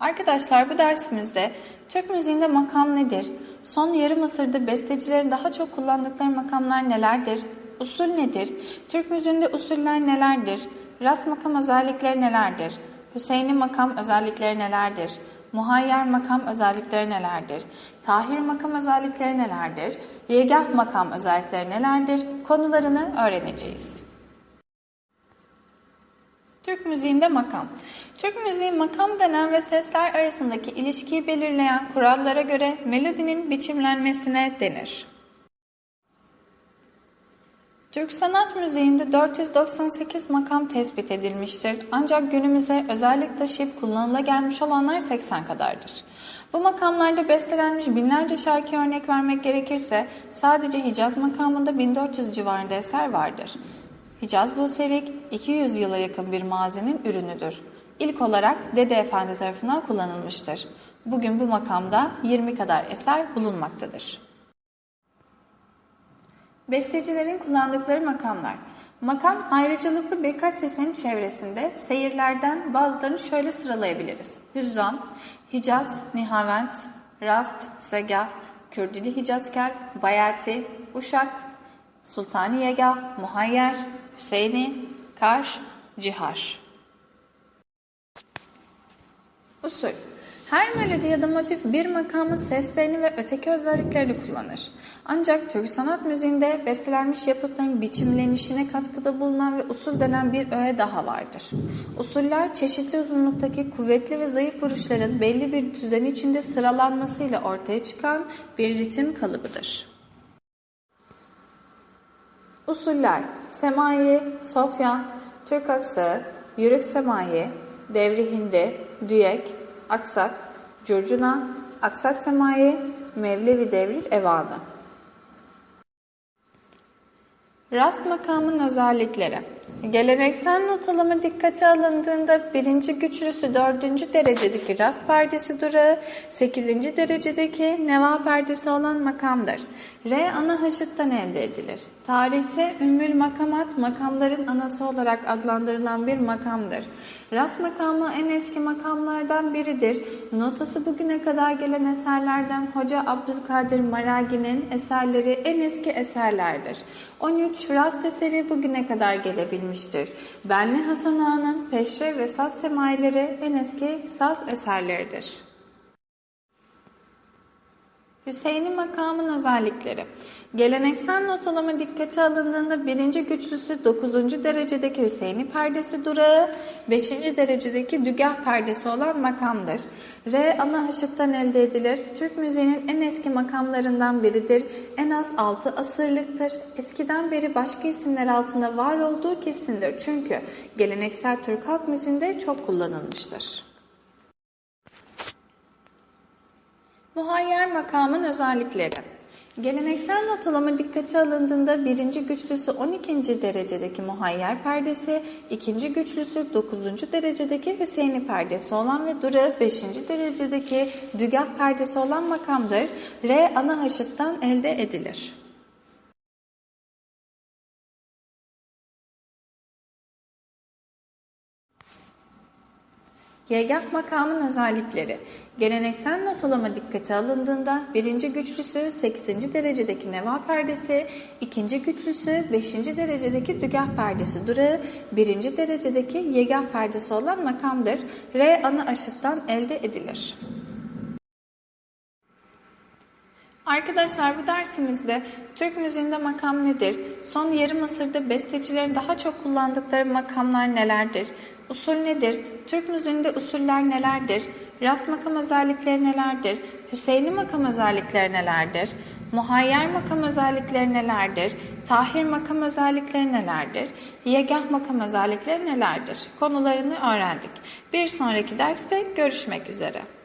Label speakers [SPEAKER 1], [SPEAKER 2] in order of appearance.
[SPEAKER 1] Arkadaşlar bu dersimizde Türk müziğinde makam nedir? Son yarım asırda bestecilerin daha çok kullandıkları makamlar nelerdir? Usul nedir? Türk müziğinde usuller nelerdir? Rast makam özellikleri nelerdir? Hüseyin'i makam özellikleri nelerdir? Muhayyer makam özellikleri nelerdir? Tahir makam özellikleri nelerdir? Yegah makam özellikleri nelerdir? Konularını öğreneceğiz. Türk müziğinde makam. Türk müziği makam denen ve sesler arasındaki ilişkiyi belirleyen kurallara göre melodinin biçimlenmesine denir. Türk sanat müziğinde 498 makam tespit edilmiştir. Ancak günümüze özellik taşıyıp kullanıla gelmiş olanlar 80 kadardır. Bu makamlarda bestelenmiş binlerce şarkı örnek vermek gerekirse sadece Hicaz makamında 1400 civarında eser vardır. Hicaz Buserik 200 yıla yakın bir mazinin ürünüdür. İlk olarak Dede Efendi tarafından kullanılmıştır. Bugün bu makamda 20 kadar eser bulunmaktadır. Bestecilerin kullandıkları makamlar. Makam ayrıcalıklı birkaç sesin çevresinde seyirlerden bazılarını şöyle sıralayabiliriz. Hüzzam, Hicaz, Nihavent, Rast, Sega, Kürdili Hicazker, Bayati, Uşak, Sultani Yega, Muhayyer, Hüseyini, Kar, Cihar. Usul her melodi ya da motif bir makamın seslerini ve öteki özelliklerini kullanır. Ancak Türk sanat müziğinde bestelenmiş yapıtların biçimlenişine katkıda bulunan ve usul denen bir öğe daha vardır. Usuller çeşitli uzunluktaki kuvvetli ve zayıf vuruşların belli bir düzen içinde sıralanmasıyla ortaya çıkan bir ritim kalıbıdır. Usuller Semayi, Sofyan, Türk aksağı, Yürük Semayi, Devri Hindi, Düyek, Aksak, Curcuna, Aksak Semayi, Mevlevi Devir Evanı. Rast makamın özellikleri. Geleneksel notalama dikkate alındığında birinci güçlüsü dördüncü derecedeki rast perdesi durağı, sekizinci derecedeki neva perdesi olan makamdır. Re ana haşıttan elde edilir. Tarihte ümmül makamat makamların anası olarak adlandırılan bir makamdır. Rast makamı en eski makamlardan biridir. Notası bugüne kadar gelen eserlerden Hoca Abdülkadir Maragi'nin eserleri en eski eserlerdir. 13 rast eseri bugüne kadar gelebilmiştir. Benli Hasan Ağa'nın peşre ve saz semayileri en eski saz eserleridir. Hüseyin'i makamın özellikleri. Geleneksel notalama dikkate alındığında birinci güçlüsü 9. derecedeki Hüseyin'i perdesi durağı, 5. derecedeki dügah perdesi olan makamdır. Re ana haşıttan elde edilir. Türk müziğinin en eski makamlarından biridir. En az 6 asırlıktır. Eskiden beri başka isimler altında var olduğu kesindir. Çünkü geleneksel Türk halk müziğinde çok kullanılmıştır. Muhayyer makamın özellikleri. Geleneksel notalama dikkate alındığında birinci güçlüsü 12. derecedeki muhayyer perdesi, ikinci güçlüsü 9. derecedeki Hüseyin'i perdesi olan ve durağı 5. derecedeki dügah perdesi olan makamdır. Re ana haşıttan elde edilir. Yegah makamın özellikleri. Geleneksel notalama dikkate alındığında birinci güçlüsü 8. derecedeki neva perdesi, ikinci güçlüsü 5. derecedeki dügah perdesi durağı, birinci derecedeki yegah perdesi olan makamdır. Re ana aşıttan elde edilir. Arkadaşlar bu dersimizde Türk müziğinde makam nedir? Son yarım asırda bestecilerin daha çok kullandıkları makamlar nelerdir? Usul nedir? Türk müziğinde usuller nelerdir? Rast makam özellikleri nelerdir? Hüseyinli makam özellikleri nelerdir? Muhayyer makam özellikleri nelerdir? Tahir makam özellikleri nelerdir? Yegah makam özellikleri nelerdir? Konularını öğrendik. Bir sonraki derste görüşmek üzere.